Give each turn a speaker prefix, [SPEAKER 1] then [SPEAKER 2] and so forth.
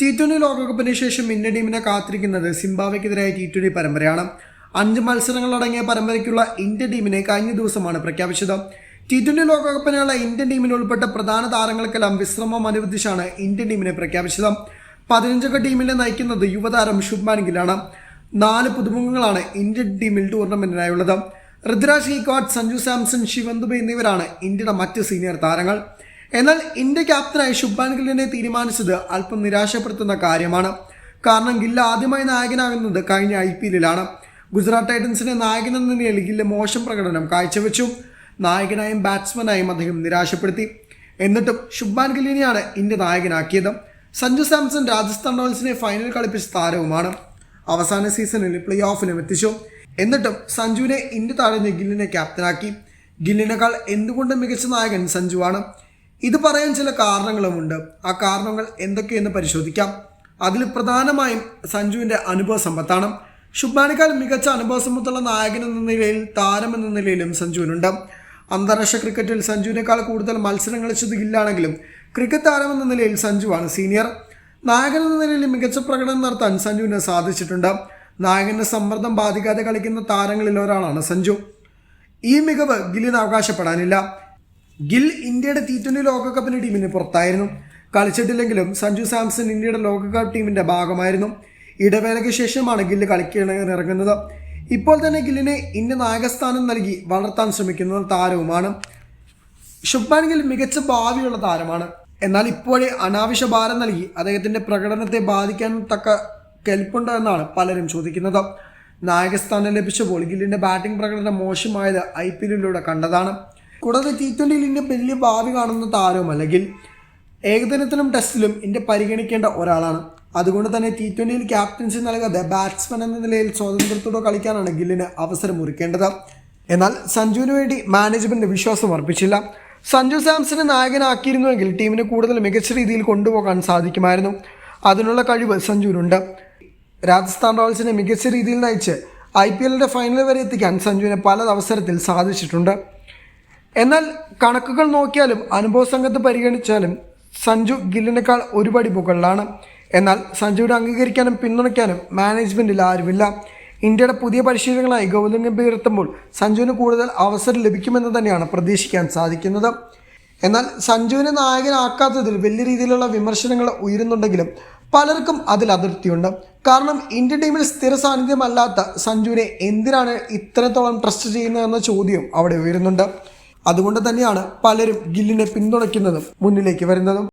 [SPEAKER 1] T twenty ലോകകപ്പിന് ശേഷം Indian ടീമിനെ കാത്തിരിക്കുന്നത് സിംബാബ്വെക്കെതിരായ ടി ട്വന്റി പരമ്പരയാണ്. അഞ്ച് മത്സരങ്ങളടങ്ങിയ പരമ്പരയ്ക്കുള്ള ഇന്ത്യൻ ടീമിനെ കഴിഞ്ഞ ദിവസമാണ് പ്രഖ്യാപിച്ചത്. ടി ട്വന്റി ലോകകപ്പിനുള്ള ഇന്ത്യൻ ടീമിൽ ഉൾപ്പെട്ട പ്രധാന താരങ്ങൾക്കെല്ലാം വിശ്രമം അനുവദിച്ചാണ് ഇന്ത്യൻ ടീമിനെ പ്രഖ്യാപിച്ചത്. പതിനഞ്ചംഗ ടീമിനെ നയിക്കുന്നത് യുവതാരം ശുഭ്മാൻ ഗില്ലാണ്. നാല് പുതുമുഖങ്ങളാണ് ഇന്ത്യൻ ടീമിൽ ടൂർണമെന്റിനായുള്ളത്. ഋതുരാജ് ഗെയ്ക്വാഡ് സഞ്ജു സാംസൺ ശിവൻ ദുബെ എന്നിവരാണ് ഇന്ത്യയുടെ മറ്റ് സീനിയർ താരങ്ങൾ. എന്നാൽ ഇന്ത്യ ക്യാപ്റ്റനായി ശുഭാൻ ഗില്ലിനെ തീരുമാനിച്ചത് അല്പം നിരാശപ്പെടുത്തുന്ന കാര്യമാണ്. കാരണം ഗില്ല് ആദ്യമായി നായകനാകുന്നത് കഴിഞ്ഞ ഐ പി എല്ലിലാണ്. ഗുജറാത്ത് ടൈറ്റൻസിന്റെ നായകൻ എന്ന നിലയിൽ ഗില്ല് മോശം പ്രകടനം കാഴ്ചവെച്ചു. നായകനായും ബാറ്റ്സ്മാനായും അദ്ദേഹം നിരാശപ്പെടുത്തി. എന്നിട്ടും ശുഭാൻ ഗില്ലിനെയാണ് ഇന്ത്യ നായകനാക്കിയത്. സഞ്ജു സാംസൺ രാജസ്ഥാൻ റോയൽസിനെ ഫൈനൽ കളിപ്പിച്ച താരവുമാണ്. അവസാന സീസണിൽ പ്ലേ ഓഫിലും എത്തിച്ചു. എന്നിട്ടും സഞ്ജുവിനെ ഇന്ത്യ താഴ്ന്ന് ഗില്ലിനെ ക്യാപ്റ്റനാക്കി. ഗില്ലിനേക്കാൾ എന്തുകൊണ്ട് മികച്ച നായകൻ സഞ്ജുവാണ്? ഇത് പറയാൻ ചില കാരണങ്ങളുമുണ്ട്. ആ കാരണങ്ങൾ എന്തൊക്കെയെന്ന് പരിശോധിക്കാം. അതിൽ പ്രധാനമായും സഞ്ജുവിന്റെ അനുഭവ സമ്പത്താണ്. ശുഭാനേക്കാൾ മികച്ച അനുഭവ സമ്പത്തുള്ള നായകൻ എന്ന നിലയിൽ താരം എന്ന നിലയിലും സഞ്ജുവിനുണ്ട്. അന്താരാഷ്ട്ര ക്രിക്കറ്റിൽ സഞ്ജുവിനേക്കാൾ കൂടുതൽ മത്സരങ്ങൾ കളിച്ചത് ഇല്ലാണെങ്കിലും ക്രിക്കറ്റ് താരം എന്ന നിലയിൽ സഞ്ജുവാണ് സീനിയർ. നായകൻ എന്ന നിലയിൽ മികച്ച പ്രകടനം നടത്താൻ സഞ്ജുവിന് സാധിച്ചിട്ടുണ്ട്. നായകന്റെ സമ്മർദ്ദം ബാധിക്കാതെ കളിക്കുന്ന താരങ്ങളിൽ ഒരാളാണ് സഞ്ജു. ഈ മികവ് ഗില്ലിന് അവകാശപ്പെടാനില്ല. ഗിൽ ഇന്ത്യയുടെ ടി ട്വന്റി ലോകകപ്പിന് ടീമിന് പുറത്തായിരുന്നു. കളിച്ചിട്ടില്ലെങ്കിലും സഞ്ജു സാംസൺ ഇന്ത്യയുടെ ലോകകപ്പ് ടീമിന്റെ ഭാഗമായിരുന്നു. ഇടവേളയ്ക്ക് ശേഷമാണ് ഗില്ല് കളിക്കിറങ്ങുന്നത് ഇപ്പോൾ തന്നെ ഗില്ലിനെ ഇന്ത്യ നായകസ്ഥാനം നൽകി വളർത്താൻ ശ്രമിക്കുന്ന താരവുമാണ്. ശുഭ്മാൻ ഗിൽ മികച്ച ഭാവിയുള്ള താരമാണ്. എന്നാൽ ഇപ്പോഴേ അനാവശ്യ ഭാരം നൽകി അദ്ദേഹത്തിന്റെ പ്രകടനത്തെ ബാധിക്കാൻ തക്ക കെൽപ്പുണ്ടോ എന്നാണ് പലരും ചോദിക്കുന്നത്. നായകസ്ഥാനം ലഭിച്ചപ്പോൾ ഗില്ലിന്റെ ബാറ്റിംഗ് പ്രകടനം മോശമായത് ഐ പി എല്ലിലൂടെ കണ്ടതാണ്. കൂടാതെ ടി ട്വന്റിയിൽ ഇന്ത്യ വലിയ ഭാവി കാണുന്ന താരവും അല്ലെങ്കിൽ ഏകദിനത്തിലും ടെസ്റ്റിലും ഇന്ത്യ പരിഗണിക്കേണ്ട ഒരാളാണ്. അതുകൊണ്ട് തന്നെ ടി ട്വന്റിയിൽ ക്യാപ്റ്റൻസി നൽകാതെ ബാറ്റ്സ്മാൻ എന്ന നിലയിൽ സ്വാതന്ത്ര്യത്തോടെ കളിക്കാനാണ് ഗില്ലിന് അവസരം ഒരുക്കേണ്ടത്. എന്നാൽ സഞ്ജുവിന് വേണ്ടി മാനേജ്മെന്റ് വിശ്വാസം അർപ്പിച്ചില്ല. സഞ്ജു സാംസനെ നായകനാക്കിയിരുന്നുവെങ്കിൽ ടീമിനെ കൂടുതൽ മികച്ച രീതിയിൽ കൊണ്ടുപോകാൻ സാധിക്കുമായിരുന്നു. അതിനുള്ള കഴിവ് സഞ്ജുവിനുണ്ട്. രാജസ്ഥാൻ റോയൽസിനെ മികച്ച രീതിയിൽ നയിച്ച് ഐ പി എല്ലിന്റെ ഫൈനൽ വരെ എത്തിക്കാൻ സഞ്ജുവിന് പല അവസരത്തിൽ സാധിച്ചിട്ടുണ്ട്. എന്നാൽ കണക്കുകൾ നോക്കിയാലും അനുഭവ സംഘത്ത് പരിഗണിച്ചാലും സഞ്ജു ഗില്ലിനേക്കാൾ ഒരുപടി മുകളിലാണ്. എന്നാൽ സഞ്ജുവിനെ അംഗീകരിക്കാനും പിന്തുണയ്ക്കാനും മാനേജ്മെന്റിൽ ആരുമില്ല. ഇന്ത്യയുടെ പുതിയ പരിശീലനങ്ങളായി ഗൗതം ഗംഭീർ എത്തുമ്പോൾ സഞ്ജുവിന് കൂടുതൽ അവസരം ലഭിക്കുമെന്ന് തന്നെയാണ് പ്രതീക്ഷിക്കാൻ സാധിക്കുന്നത്. എന്നാൽ സഞ്ജുവിനെ നായകനാക്കാത്തതിൽ വലിയ രീതിയിലുള്ള വിമർശനങ്ങൾ ഉയരുന്നുണ്ടെങ്കിലും പലർക്കും അതിൽ അതിർത്തിയുണ്ട് കാരണം ഇന്ത്യൻ ടീമിൽ സ്ഥിര സാന്നിധ്യമല്ലാത്ത സഞ്ജുവിനെ എന്തിനാണ് ഇത്രത്തോളം ട്രസ്റ്റ് ചെയ്യുന്നതെന്ന ചോദ്യം അവിടെ ഉയരുന്നുണ്ട്. അതുകൊണ്ട് തന്നെയാണ് പലരും ഗില്ലിനെ പിന്തുണയ്ക്കുന്നതും മുന്നിലേക്ക് വരുന്നതും.